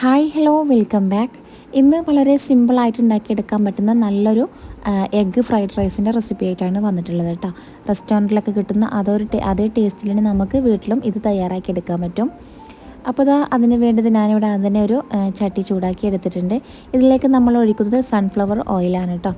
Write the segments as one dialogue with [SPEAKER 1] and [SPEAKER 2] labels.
[SPEAKER 1] Hi hello welcome back. ഇന്ന് വളരെ സിമ്പിളായിട്ട് ഉണ്ടാക്കിയെടുക്കാൻ പറ്റുന്ന നല്ലൊരു എഗ്ഗ് ഫ്രൈഡ് റൈസിന്റെ റെസിപ്പി ആയിട്ടാണ് വന്നിട്ടുള്ളത് കേട്ടോ. റെസ്റ്റോറന്റിലൊക്കെ കിട്ടുന്ന അതൊരു അതേ ടേസ്റ്റിൽ നമുക്ക് വീട്ടിലും ഇത് തയ്യാറാക്കി എടുക്കാൻ പറ്റും. അപ്പോൾ ഇതാ അതിന് വേണ്ടത് ഞാനിവിടെ അതിനെ ഒരു ചട്ടി ചൂടാക്കി എടുത്തിട്ടുണ്ട്. ഇതിലേക്ക് നമ്മൾ ഒഴിക്കുന്നത് സൺഫ്ലവർ ഓയിലാണ് കേട്ടോ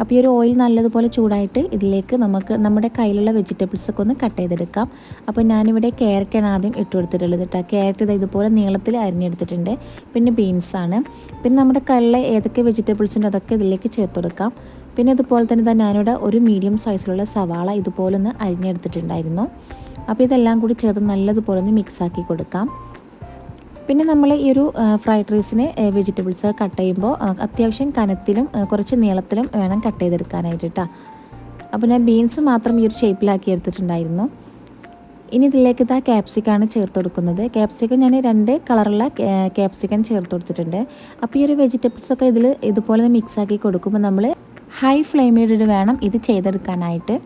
[SPEAKER 1] അപ്പോൾ ഈ ഒരു ഓയിൽ നല്ലതുപോലെ ചൂടായിട്ട് ഇതിലേക്ക് നമുക്ക് നമ്മുടെ കയ്യിലുള്ള വെജിറ്റബിൾസൊക്കെ ഒന്ന് കട്ട് ചെയ്തെടുക്കാം. അപ്പോൾ ഞാനിവിടെ ക്യാരറ്റാണ് ആദ്യം ഇട്ട് കൊടുത്തിട്ടുള്ളത് കേട്ടോ ക്യാരറ്റ് ഇത് ഇതുപോലെ നീളത്തിൽ അരിഞ്ഞെടുത്തിട്ടുണ്ട്. പിന്നെ ബീൻസാണ് പിന്നെ നമ്മുടെ കയ്യിലുള്ള ഏതൊക്കെ വെജിറ്റബിൾസിന്റെ അതൊക്കെ ഇതിലേക്ക് ചേർത്ത് കൊടുക്കാം. പിന്നെ ഇതുപോലെ തന്നെ തന്നെ ഞാനിവിടെ ഒരു മീഡിയം സൈസിലുള്ള സവാള ഇതുപോലെ ഒന്ന് അരിഞ്ഞെടുത്തിട്ടുണ്ടായിരുന്നു. അപ്പോൾ ഇതെല്ലാം കൂടി ചേർത്ത് നല്ലതുപോലെ ഒന്ന് മിക്സാക്കി കൊടുക്കാം. പിന്നെ നമ്മൾ ഈ ഒരു ഫ്രൈഡ് റൈസിന് വെജിറ്റബിൾസ് കട്ട് ചെയ്യുമ്പോൾ അത്യാവശ്യം കനത്തിലും കുറച്ച് നീളത്തിലും വേണം കട്ട് ചെയ്തെടുക്കാനായിട്ട് കേട്ടോ അപ്പോൾ ഞാൻ ബീൻസ് മാത്രം ഈ ഒരു ഷേപ്പിലാക്കി എടുത്തിട്ടുണ്ടായിരുന്നു. ഇനി ഇതിലേക്ക് ഇതാ ക്യാപ്സിക്കാണ് ചേർത്ത് കൊടുക്കുന്നത്. ക്യാപ്സിക്കം ഞാൻ രണ്ട് കളറുള്ള ക്യാപ്സിക്കം ചേർത്ത് കൊടുത്തിട്ടുണ്ട്. അപ്പോൾ ഈ ഒരു വെജിറ്റബിൾസൊക്കെ ഇതിൽ ഇതുപോലെ മിക്സ് ആക്കി കൊടുക്കുമ്പോൾ നമ്മൾ ഹൈ ഫ്ലെയിമിലിട്ട് വേണം ഇത് ചെയ്തെടുക്കാനായിട്ട്.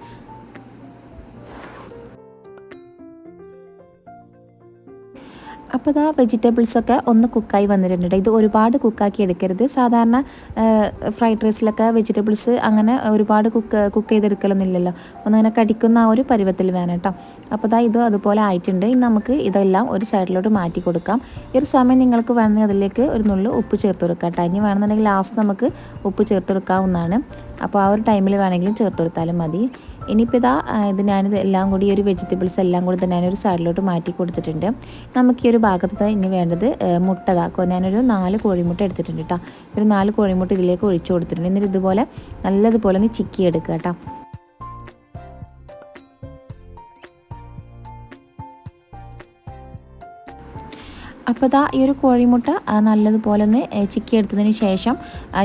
[SPEAKER 1] അപ്പോൾ ഇതാ വെജിറ്റബിൾസൊക്കെ ഒന്ന് കുക്കായി വന്നിട്ടുണ്ട്. ഇത് ഒരുപാട് കുക്കാക്കി എടുക്കരുത്. സാധാരണ ഫ്രൈഡ് റൈസിലൊക്കെ വെജിറ്റബിൾസ് അങ്ങനെ ഒരുപാട് കുക്ക് കുക്ക് ചെയ്തെടുക്കലൊന്നും ഇല്ലല്ലോ ഒന്നങ്ങനെ കടിക്കുന്ന ആ ഒരു പരുവത്തിൽ വേണം കേട്ടോ. അപ്പോൾ ഇതാ ഇത് അതുപോലെ ആയിട്ടുണ്ട്. ഇനി നമുക്ക് ഇതെല്ലാം ഒരു സൈഡിലോട്ട് മാറ്റി കൊടുക്കാം. ഈ ഒരു സമയം നിങ്ങൾക്ക് വേണമെങ്കിൽ അതിലേക്ക് ഒരു നുള്ളു ഉപ്പ് ചേർത്ത് കൊടുക്കാം കേട്ടോ. ഇനി വേണമെന്നുണ്ടെങ്കിൽ ലാസ്റ്റ് നമുക്ക് ഉപ്പ് ചേർത്ത് കൊടുക്കാവുന്നതാണ്. അപ്പോൾ ആ ഒരു ടൈമിൽ വേണമെങ്കിലും ചേർത്ത് കൊടുത്താലും മതി. ഇനിയിപ്പോൾ ഇതാ ഇത് ഞാനിത് എല്ലാം കൂടി ഒരു വെജിറ്റബിൾസ് എല്ലാം കൂടി തന്നെ ഞാനൊരു സൈഡിലോട്ട് മാറ്റി കൊടുത്തിട്ടുണ്ട്. നമുക്ക് ഈ ഒരു ഭാഗത്ത് ഇനി വേണ്ടത് മുട്ട ഇതാക്കുക ഞാനൊരു നാല് കോഴിമുട്ട എടുത്തിട്ടുണ്ട് കേട്ടോ ഒരു നാല് കോഴിമുട്ട ഇതിലേക്ക് ഒഴിച്ചു കൊടുത്തിട്ടുണ്ട്. എന്നിട്ട് ഇതുപോലെ നല്ലതുപോലെ ഒന്ന് ചിക്കി എടുക്കുക കേട്ടോ അപ്പോൾ ഇതാ ഈ ഒരു കോഴിമുട്ട നല്ലതുപോലെ ഒന്ന് ചിക്കി എടുത്തതിന് ശേഷം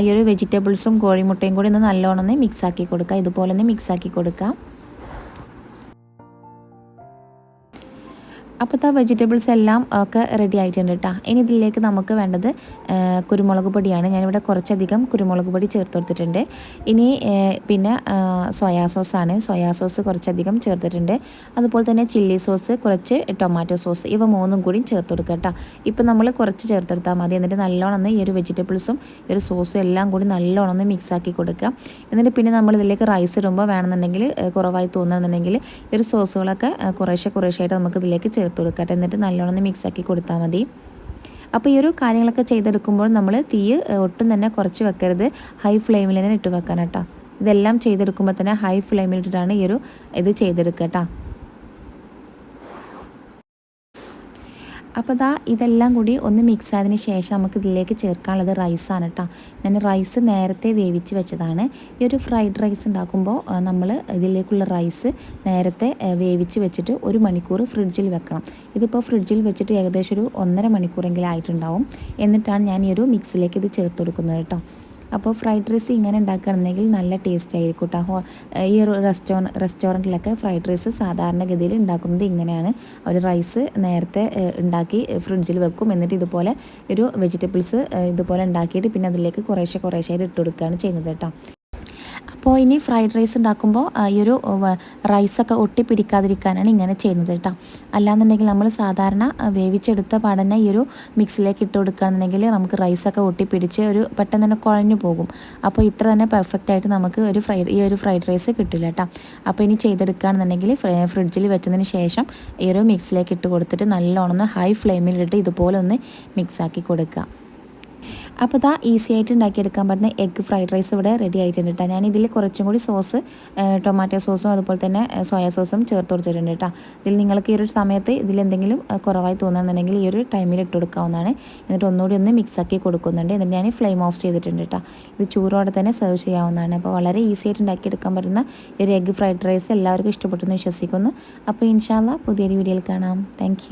[SPEAKER 1] ഈ ഒരു വെജിറ്റബിൾസും കോഴിമുട്ടയും കൂടി ഒന്ന് നല്ലോണം ഒന്ന് മിക്സ് ആക്കി കൊടുക്കുക ഇതുപോലെ ഒന്ന് മിക്സ് ആക്കി കൊടുക്കാം. അപ്പോൾ വെജിറ്റബിൾസ് എല്ലാം ഒക്കെ റെഡി ആയിട്ടുണ്ട് കേട്ടോ ഇനി ഇതിലേക്ക് നമുക്ക് വേണ്ടത് കുരുമുളക് പൊടിയാണ്. ഞാനിവിടെ കുറച്ചധികം കുരുമുളക് പൊടി ചേർത്ത് കൊടുത്തിട്ടുണ്ട്. ഇനി പിന്നെ സോയാ സോസാണ് സോയാ സോസ് കുറച്ചധികം ചേർത്തിട്ടുണ്ട്. അതുപോലെ തന്നെ ചില്ലി സോസ് കുറച്ച് ടൊമാറ്റോ സോസ് ഇവ മൂന്നും കൂടി ചേർത്ത് കൊടുക്കുക കേട്ടോ ഇപ്പം നമ്മൾ കുറച്ച് ചേർത്തെടുത്താൽ മതി. എന്നിട്ട് നല്ലോണം ഈ ഒരു വെജിറ്റബിൾസും ഈ ഒരു സോസും എല്ലാം കൂടി നല്ലോണം ഒന്ന് മിക്സ് ആക്കി കൊടുക്കുക. എന്നിട്ട് പിന്നെ നമ്മൾ ഇതിലേക്ക് റൈസ് ഇടുമ്പോൾ വേണമെന്നുണ്ടെങ്കിൽ കുറവായി തോന്നുന്നുണ്ടെങ്കിൽ ഈ ഒരു സോസുകളൊക്കെ കുറേശ്ശെ കുറേശ്ശായിട്ട് നമുക്ക് ഇതിലേക്ക് ചേർത്ത് കൊടുക്കട്ടെ. എന്നിട്ട് നല്ലോണം മിക്സാക്കി കൊടുത്താൽ മതി. അപ്പോൾ ഈ ഒരു കാര്യങ്ങളൊക്കെ ചെയ്തെടുക്കുമ്പോൾ നമ്മൾ തീ ഒട്ടും തന്നെ കുറച്ച് വെക്കരുത്. ഹൈ ഫ്ലെയിമിൽ തന്നെ ഇട്ട് വെക്കാൻ കേട്ടോ. ഇതെല്ലാം ചെയ്തെടുക്കുമ്പോൾ തന്നെ ഹൈ ഫ്ലെയിമിൽ ഇട്ടിട്ടാണ് ഈ ഒരു ഇത് ചെയ്തെടുക്കുക കേട്ടോ. അപ്പോൾ ദാ ഇതെല്ലാം കൂടി ഒന്ന് മിക്സ് ആയതിന് ശേഷം നമുക്ക് ഇതിലേക്ക് ചേർക്കാനുള്ളത് റൈസാണ് കേട്ടോ ഞാൻ റൈസ് നേരത്തെ വേവിച്ച് വെച്ചതാണ്. ഈ ഒരു ഫ്രൈഡ് റൈസ് ഉണ്ടാക്കുമ്പോൾ നമ്മൾ ഇതിലേക്കുള്ള റൈസ് നേരത്തെ വേവിച്ച് വെച്ചിട്ട് ഒരു മണിക്കൂർ ഫ്രിഡ്ജിൽ വെക്കണം. ഇതിപ്പോൾ ഫ്രിഡ്ജിൽ വെച്ചിട്ട് ഏകദേശം ഒരു ഒന്നര മണിക്കൂറെങ്കിലും ആയിട്ടുണ്ടാവും. എന്നിട്ടാണ് ഞാൻ ഈ ഒരു മിക്സിലേക്ക് ഇത് ചേർത്ത് കൊടുക്കുന്നത് കേട്ടോ അപ്പോൾ ഫ്രൈഡ് റൈസ് ഇങ്ങനെ ഉണ്ടാക്കുകയാണെന്നുണ്ടെങ്കിൽ നല്ല ടേസ്റ്റ് ആയിരിക്കും കേട്ടോ ഈ റെസ്റ്റോ റെസ്റ്റോറന്റിലൊക്കെ ഫ്രൈഡ് റൈസ് സാധാരണഗതിയിൽ ഉണ്ടാക്കുന്നത് ഇങ്ങനെയാണ്. അവർ റൈസ് നേരത്തെ ഉണ്ടാക്കി ഫ്രിഡ്ജിൽ വെക്കും. എന്നിട്ട് ഇതുപോലെ ഒരു വെജിറ്റബിൾസ് ഇതുപോലെ ഉണ്ടാക്കിയിട്ട് പിന്നെ അതിലേക്ക് കുറേശ്ശെ കുറേശ്ശെ ഇട്ട് കൊടുക്കുകയാണ് ചെയ്യുന്നത് കേട്ടോ അപ്പോൾ ഇനി ഫ്രൈഡ് റൈസ് ഉണ്ടാക്കുമ്പോൾ ഈ ഒരു റൈസൊക്കെ ഒട്ടിപ്പിടിക്കാതിരിക്കാനാണ് ഇങ്ങനെ ചെയ്യുന്നത് കേട്ടോ. അല്ലാന്നുണ്ടെങ്കിൽ നമ്മൾ സാധാരണ വേവിച്ചെടുത്ത പാടന്നെ ഈ ഒരു മിക്സിലേക്ക് ഇട്ട് കൊടുക്കുകയാണെന്നുണ്ടെങ്കിൽ നമുക്ക് റൈസൊക്കെ ഒട്ടിപ്പിടിച്ച് ഒരു പെട്ടെന്ന് തന്നെ കുഴഞ്ഞു പോകും. അപ്പോൾ ഇത്ര തന്നെ പെർഫെക്റ്റ് ആയിട്ട് നമുക്ക് ഒരു ഫ്രൈഡ് ഈ ഒരു ഫ്രൈഡ് റൈസ് കിട്ടില്ല കേട്ടോ. അപ്പോൾ ഇനി ചെയ്തെടുക്കുകയാണെന്നുണ്ടെങ്കിൽ ഫ്രിഡ്ജിൽ വെച്ചതിന് ശേഷം ഈ ഒരു മിക്സിലേക്ക് ഇട്ട് കൊടുത്തിട്ട് നല്ലോണം ഹൈ ഫ്ലെയിമിലിട്ട് ഇതുപോലെ ഒന്ന് മിക്സാക്കി കൊടുക്കുക. അപ്പോൾ ഇതാ ഈസി ആയിട്ട് ഉണ്ടാക്കിയെടുക്കാൻ പറ്റുന്ന എഗ്ഗ് ഫ്രൈഡ് റൈസ് ഇവിടെ റെഡി ആയിട്ടുണ്ട് കേട്ടോ. ഞാൻ ഇതിൽ കുറച്ചും കൂടി സോസ് ടൊമാറ്റോ സോസും അതുപോലെ തന്നെ സോയാ സോസും ചേർത്ത് കൊടുത്തിട്ടുണ്ട് കേട്ടോ. ഇതിൽ നിങ്ങൾക്ക് ഈ ഒരു സമയത്ത് ഇതിലെന്തെങ്കിലും കുറവായി തോന്നുന്നുണ്ടെങ്കിൽ ഈ ഒരു ടൈമിൽ ഇട്ട് കൊടുക്കാവുന്നതാണ്. എന്നിട്ട് ഒന്നുകൂടി ഒന്ന് മിക്സ് ആക്കി കൊടുക്കുന്നുണ്ട്. എന്നിട്ട് ഞാൻ ഫ്ലെയിം ഓഫ് ചെയ്തിട്ടുണ്ട് കേട്ടോ. ഇത് ചൂറോടെ തന്നെ സെർവ് ചെയ്യാവുന്നതാണ്. അപ്പോൾ വളരെ ഈസി ആയിട്ട് ഉണ്ടാക്കിയെടുക്കാൻ പറ്റുന്ന ഒരു എഗ്ഗ് ഫ്രൈഡ് റൈസ് എല്ലാവർക്കും ഇഷ്ടപ്പെട്ടെന്ന് വിശ്വസിക്കുന്നു. അപ്പോൾ ഇൻഷാല്ല പുതിയൊരു വീഡിയോയിൽ കാണാം. താങ്ക്